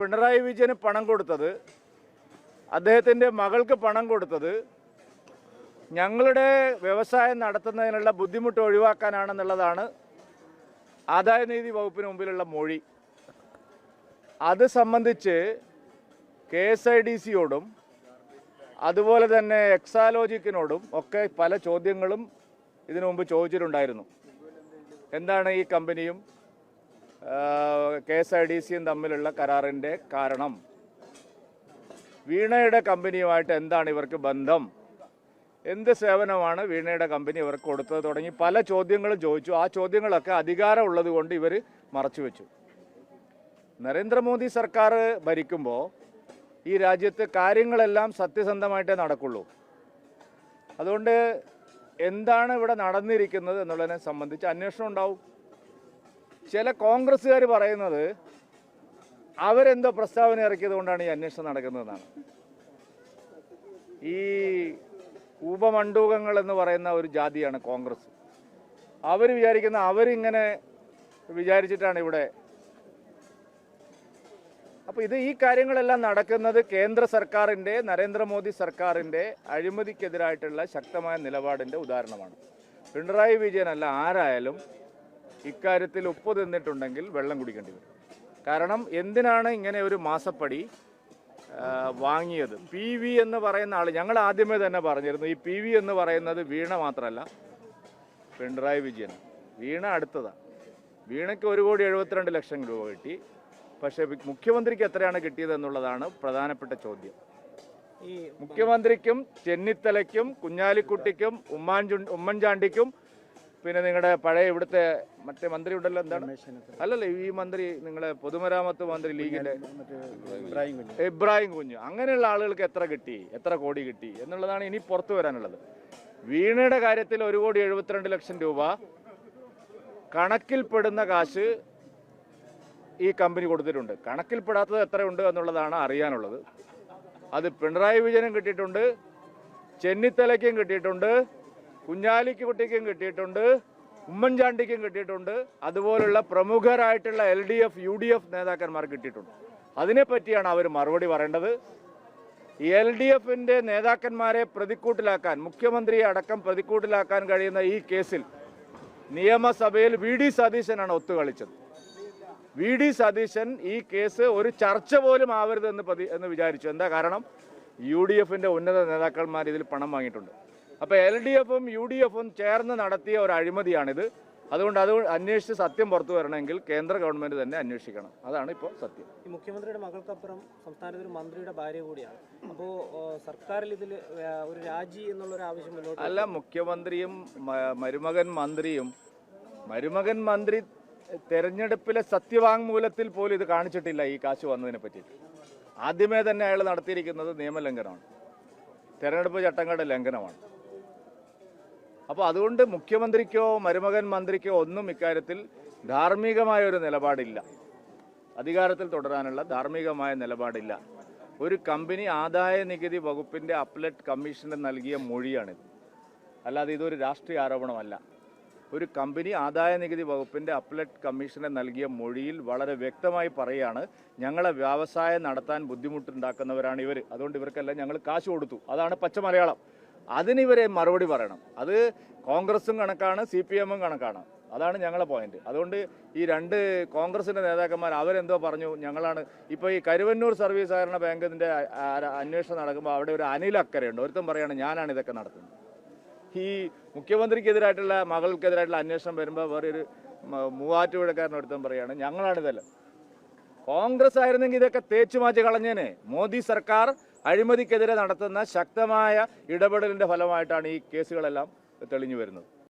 പിണറായി വിജയന് പണം കൊടുത്തത് അദ്ദേഹത്തിന്റെ മകൾക്ക് പണം കൊടുത്തത് ഞങ്ങളുടെ വ്യവസായം നടത്തുന്നതിനുള്ള ബുദ്ധിമുട്ട് ഒഴിവാക്കാനാണെന്നുള്ളതാണ് ആദായനീതി വകുപ്പിന് മുമ്പിലുള്ള മൊഴി. അത് സംബന്ധിച്ച് കെ എസ് ഐ ഡി സിയോടും അതുപോലെ തന്നെ എക്സാലോജിക്കിനോടും ഒക്കെ പല ചോദ്യങ്ങളും ഇതിനു മുമ്പ് ചോദിച്ചിട്ടുണ്ടായിരുന്നു. എന്താണ് ഈ കമ്പനിയും? കെ എസ് ആർ ഡി സിയും തമ്മിലുള്ള കരാറിന്റെ കാരണം. വീണയുടെ കമ്പനിയുമായിട്ട് എന്താണ് ഇവർക്ക് ബന്ധം? എന്ത് സേവനമാണ് വീണയുടെ കമ്പനി ഇവർക്ക് കൊടുത്തത് തുടങ്ങി പല ചോദ്യങ്ങളും ചോദിച്ചു. ആ ചോദ്യങ്ങളൊക്കെ അധികാരമുള്ളത് കൊണ്ട് ഇവർ മറച്ചു വെച്ചു. നരേന്ദ്രമോദി സർക്കാർ ഭരിക്കുമ്പോൾ ഈ രാജ്യത്ത് കാര്യങ്ങളെല്ലാം സത്യസന്ധമായിട്ടേ നടക്കുള്ളൂ. അതുകൊണ്ട് എന്താണ് ഇവിടെ നടന്നിരിക്കുന്നത് എന്നുള്ളതിനെ സംബന്ധിച്ച് അന്വേഷണം ഉണ്ടാവും. ചില കോൺഗ്രസ്സുകാർ പറയുന്നത് അവരെന്തോ പ്രസ്താവന ഇറക്കിയത് കൊണ്ടാണ് ഈ അന്വേഷണം നടക്കുന്നതെന്നാണ്. ഈ ഉപമണ്ഡൂകങ്ങൾ എന്ന് പറയുന്ന ഒരു ജാതിയാണ് കോൺഗ്രസ്. അവർ വിചാരിക്കുന്ന അവരിങ്ങനെ വിചാരിച്ചിട്ടാണ് ഇവിടെ അപ്പോൾ ഇത് ഈ കാര്യങ്ങളെല്ലാം നടക്കുന്നത് കേന്ദ്ര സർക്കാരിന്റെ നരേന്ദ്രമോദി സർക്കാരിന്റെ അഴിമതിക്കെതിരായിട്ടുള്ള ശക്തമായ നിലപാടിന്റെ ഉദാഹരണമാണ്. പിണറായി വിജയനല്ല ആരായാലും ഇക്കാര്യത്തിൽ ഉപ്പ് തിന്നിട്ടുണ്ടെങ്കിൽ വെള്ളം കുടിക്കേണ്ടി വരും. കാരണം എന്തിനാണ് ഇങ്ങനെ ഒരു മാസപ്പടി വാങ്ങിയത്? പി വി എന്ന് പറയുന്ന ആൾ ഞങ്ങൾ ആദ്യമേ തന്നെ പറഞ്ഞിരുന്നു ഈ പി വി എന്ന് പറയുന്നത് വീണ മാത്രമല്ല പിണറായി വിജയൻ വീണ അടുത്തതാണ് വീണയ്ക്ക് ഒരു കോടി എഴുപത്തിരണ്ട് ലക്ഷം രൂപ കിട്ടി. പക്ഷേ മുഖ്യമന്ത്രിക്ക് എത്രയാണ് കിട്ടിയത് എന്നുള്ളതാണ് പ്രധാനപ്പെട്ട ചോദ്യം. ഈ മുഖ്യമന്ത്രിക്കും ചെന്നിത്തലയ്ക്കും കുഞ്ഞാലിക്കുട്ടിക്കും ഉമ്മാൻചു ഉമ്മൻചാണ്ടിക്കും പിന്നെ നിങ്ങളുടെ പഴയ ഇവിടുത്തെ മറ്റേ മന്ത്രി ഉണ്ടല്ലോ എന്താണ്? അല്ലല്ല ഈ മന്ത്രി നിങ്ങളെ പൊതുമരാമത്ത് മന്ത്രി ലീഗിന്റെ ഇബ്രാഹിം കുഞ്ഞ്. അങ്ങനെയുള്ള ആളുകൾക്ക് എത്ര കിട്ടി? എത്ര കോടി കിട്ടി? എന്നുള്ളതാണ് ഇനി പുറത്തു വരാനുള്ളത്. വീണയുടെ കാര്യത്തിൽ ഒരു കോടി എഴുപത്തിരണ്ട് ലക്ഷം രൂപ. കണക്കിൽപ്പെടുന്ന കാശ് ഈ കമ്പനി കൊടുത്തിട്ടുണ്ട്. കണക്കിൽപ്പെടാത്തത് എത്രയുണ്ട് എന്നുള്ളതാണ് അറിയാനുള്ളത്. അത് പിണറായി വിജയനും കിട്ടിയിട്ടുണ്ട്. ചെന്നിത്തലയ്ക്കും കിട്ടിയിട്ടുണ്ട്. കുഞ്ഞാലിക്ക് കുട്ടിക്കും കിട്ടിയിട്ടുണ്ട് ഉമ്മൻചാണ്ടിക്കും കിട്ടിയിട്ടുണ്ട് അതുപോലുള്ള പ്രമുഖരായിട്ടുള്ള L D F U D F നേതാക്കന്മാർ കിട്ടിയിട്ടുണ്ട്. അതിനെപ്പറ്റിയാണ് അവർ മറുപടി പറയേണ്ടത്. എൽ ഡി എഫിന്റെ നേതാക്കന്മാരെ പ്രതിക്കൂട്ടിലാക്കാൻ മുഖ്യമന്ത്രിയെ അടക്കം പ്രതിക്കൂട്ടിലാക്കാൻ കഴിയുന്ന ഈ കേസിൽ നിയമസഭയിൽ വി ഡി സതീശനാണ് ഒത്തുകളിച്ചത്. വി ഡി സതീശൻ ഈ കേസ് ഒരു ചർച്ച പോലും ആവരുത് എന്ന് എന്ന് വിചാരിച്ചു. എന്താ കാരണം? യു ഡി എഫിന്റെ ഉന്നത നേതാക്കന്മാർ ഇതിൽ പണം വാങ്ങിയിട്ടുണ്ട്. അപ്പോൾ എൽ ഡി എഫും യു ഡി എഫും ചേർന്ന് നടത്തിയ ഒരു അഴിമതിയാണിത്. അതുകൊണ്ട് അത് അന്വേഷിച്ച് സത്യം പുറത്തു വരണമെങ്കിൽ കേന്ദ്ര ഗവൺമെന്റ് തന്നെ അന്വേഷിക്കണം. അതാണ് ഇപ്പോൾ സത്യം. ഈ മുഖ്യമന്ത്രിയുടെ മകൾക്കപ്പുറം സംസ്ഥാനത്ത് ഒരു മന്ത്രിയുടെ ഭാര്യ കൂടിയാണ്. അപ്പോൾ സർക്കാരിൽ ഇതിൽ ഒരു രാജി എന്നുള്ളൊരു ആവശ്യം മുന്നോട്ട് അല്ല മുഖ്യമന്ത്രിയും മരുമകൻ മന്ത്രിയും മരുമകൻ മന്ത്രി തെരഞ്ഞെടുപ്പിലെ സത്യവാങ്മൂലത്തിൽ പോലും ഇത് കാണിച്ചിട്ടില്ല ഈ കാശ് വന്നതിനെ പറ്റിയിട്ട്. ആദ്യമേ തന്നെ അയാൾ നടത്തിയിരിക്കുന്നത് നിയമലംഘനമാണ്. തെരഞ്ഞെടുപ്പ് ചട്ടങ്ങളുടെ ലംഘനമാണ്. അപ്പോൾ അതുകൊണ്ട് മുഖ്യമന്ത്രിക്കോ മരുമകൻ മന്ത്രിക്കോ ഒന്നും ഇക്കാര്യത്തിൽ ധാർമ്മികമായ ഒരു നിലപാടില്ല. അധികാരത്തിൽ തുടരാനുള്ള ധാർമ്മികമായ നിലപാടില്ല. ഒരു കമ്പനി ആദായ നികുതി വകുപ്പിന്റെ അപ്ലറ്റ് കമ്മീഷന് നൽകിയ മൊഴിയാണിത്. അല്ലാതെ ഇതൊരു രാഷ്ട്രീയ ആരോപണമല്ല. ഒരു കമ്പനി ആദായ നികുതി വകുപ്പിന്റെ അപ്ലറ്റ് കമ്മീഷന് നൽകിയ മൊഴിയിൽ വളരെ വ്യക്തമായി പറയുകയാണ് ഞങ്ങളെ വ്യവസായം നടത്താൻ ബുദ്ധിമുട്ടുണ്ടാക്കുന്നവരാണ് ഇവർ അതുകൊണ്ട് ഇവർക്കെല്ലാം ഞങ്ങൾ കാശ് കൊടുത്തു. അതാണ് പച്ച മലയാളം. അതിന് ഇവരെ മറുപടി പറയണം. അത് കോൺഗ്രസും കണക്കാണ് സി പി എമ്മും കണക്കാണ്. അതാണ് ഞങ്ങളുടെ പോയിന്റ് അതുകൊണ്ട് ഈ രണ്ട് കോൺഗ്രസിന്റെ നേതാക്കന്മാർ അവരെന്തോ പറഞ്ഞു ഞങ്ങളാണ്. ഇപ്പോൾ ഈ കരുവന്നൂർ സർവീസ് സഹകരണ ബാങ്കിന്റെ അന്വേഷണം നടക്കുമ്പോൾ അവിടെ ഒരു അനിൽ അക്കരയുണ്ട്. ഒരുത്തം പറയാണ് ഞാനാണ് ഇതൊക്കെ നടത്തുന്നത്. ഈ മുഖ്യമന്ത്രിക്കെതിരായിട്ടുള്ള മകൾക്കെതിരായിട്ടുള്ള അന്വേഷണം വരുമ്പോൾ വേറൊരു ഒരു മൂവാറ്റുപുഴക്കാരൻ ഒരുത്തം പറയാണ് ഞങ്ങളാണിതല്ല കോൺഗ്രസ് ആയിരുന്നെങ്കിൽ ഇതൊക്കെ തേച്ചു മാറ്റി കളഞ്ഞേനെ. മോദി സർക്കാർ അഴിമതിക്കെതിരെ നടത്തുന്ന ശക്തമായ ഇടപെടലിന്റെ ഫലമായിട്ടാണ് ഈ കേസുകളെല്ലാം തെളിഞ്ഞു വരുന്നത്.